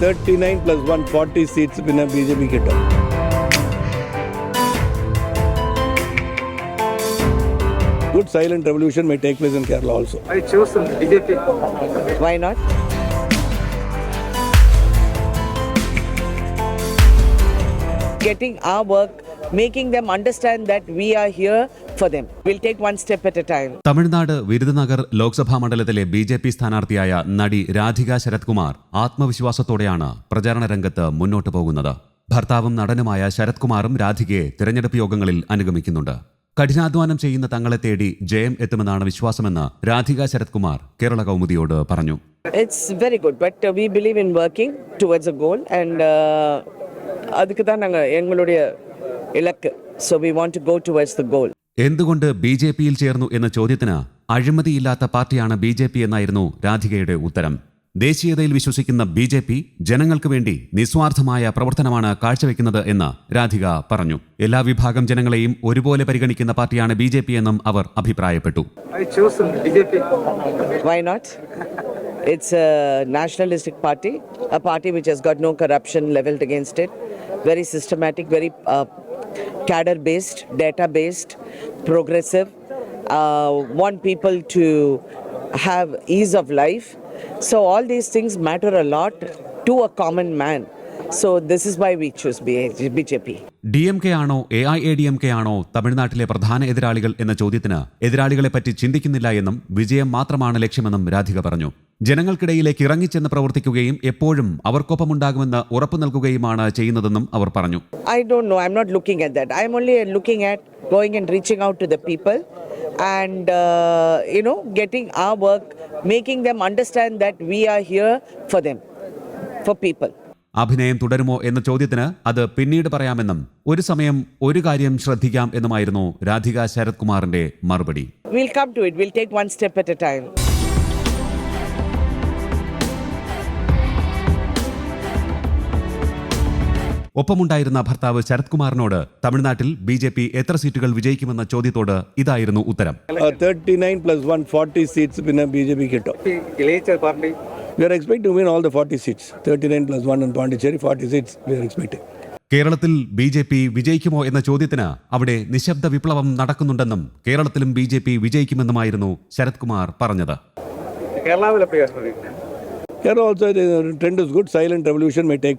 Thirty nine plus one forty seats പിന്നെ B J P കിട്ടും good silent revolution may take place in Kerala also I choose BJP. Why not? Getting our work, making them understand that we are here Tamil Nadu Virudhunagar Lok Sabha മണ്ഡലത്തിലെ B J P സ്ഥാനാർത്ഥിയായ നടി രാധിക ശരത്കുമാർ ആത്മവിശ്വാസത്തോടെയാണ് പ്രചാരണ രംഗത്ത് മുന്നോട്ടു പോകുന്നത്. ഭർത്താവും നടനുമായ ശരത്കുമാറും രാധികയെ തിരഞ്ഞെടുപ്പ് യോഗങ്ങളിൽ അനുഗമിക്കുന്നുണ്ട്. കഠിനാധ്വാനം ചെയ്യുന്ന തങ്ങളെ തേടി ജയം എത്തുമെന്നാണ് വിശ്വാസമെന്ന് രാധിക ശരത്കുമാർ കേരള കൗമുദിയോട് പറഞ്ഞു. It's very good but we believe in working towards a goal and അതുക്ക് തന്നെ ഞങ്ങളുടെ ഇലക്ക് so we want to go towards the goal എന്തുകൊണ്ട് ബി ജെ പിയിൽ ചേർന്നു എന്ന ചോദ്യത്തിന് അഴിമതിയില്ലാത്ത പാർട്ടിയാണ് ബി ജെ പി എന്നായിരുന്നു രാധികയുടെ ഉത്തരം ദേശീയതയിൽ വിശ്വസിക്കുന്ന ബി ജെ പി ജനങ്ങൾക്ക് വേണ്ടി നിസ്വാർത്ഥമായ പ്രവർത്തനമാണ് കാഴ്ചവെക്കുന്നത് എന്ന് രാധിക പറഞ്ഞു എല്ലാ വിഭാഗം ജനങ്ങളെയും ഒരുപോലെ പരിഗണിക്കുന്ന പാർട്ടിയാണ് ബി ജെ പി എന്നും അവർ അഭിപ്രായപ്പെട്ടു I choose BJP. Why not? It's a nationalistic party, a party which has got no corruption leveled against it, very systematic, very uh, cadre based, data based, progressive, uh, want people to have ease of life. So, all these things matter a lot to a common man. So, this is why we choose BJP. D M K ആണോ A I A D M K ആണോ തമിഴ്നാട്ടിലെ പ്രധാന എതിരാളികൾ എന്ന ചോദ്യത്തിന് എതിരാളികളെപ്പറ്റി ചിന്തിക്കുന്നില്ല എന്നും വിജയം മാത്രമാണ് ലക്ഷ്യമെന്നും രാധിക പറഞ്ഞു ജനങ്ങൾക്കിടയിലേക്ക് ഇറങ്ങിച്ചെന്ന് പ്രവർത്തിക്കുകയും എപ്പോഴും അവർക്കൊപ്പം ഉണ്ടാകുമെന്ന് ഉറപ്പു നൽകുകയുമാണ് ചെയ്യുന്നതെന്നും അവർ പറഞ്ഞു. I don't know I'm not looking at that I'm only looking at going and reaching out to the people and you know getting uh work making them understand that we are here for them for people അഭിനയം തുടരുമോ എന്ന ചോദ്യത്തിന് അത് പിന്നീട് പറയാമെന്നും ഒരു സമയം ഒരു കാര്യം ശ്രദ്ധിക്കാം എന്നുമായിരുന്നു രാധിക ശരത്കുമാറിന്റെ മറുപടി. Will come to it will take one step at a time ഒപ്പമുണ്ടായിരുന്ന ഭർത്താവ് ശരത് കുമാറിനോട് തമിഴ്നാട്ടിൽ ബി ജെ പി എത്ര സീറ്റുകൾ വിജയിക്കുമെന്ന ചോദ്യത്തോട് ഇതായിരുന്നു ഉത്തരം. Thirty nine plus one forty seats പിന്നെ ബി ജെ പി കിട്ടും. പ്ലസ് ഇൻ കേരളത്തിൽ ബി ജെ പി വിജയിക്കുമോ എന്ന ചോദ്യത്തിന് അവിടെ നിശബ്ദ വിപ്ലവം നടക്കുന്നുണ്ടെന്നും കേരളത്തിലും ബി ജെ പി വിജയിക്കുമെന്നുമായിരുന്നു ശരത് കുമാർ പറഞ്ഞത് കേരളത്തിൽ also also, the trend is good. Silent revolution may take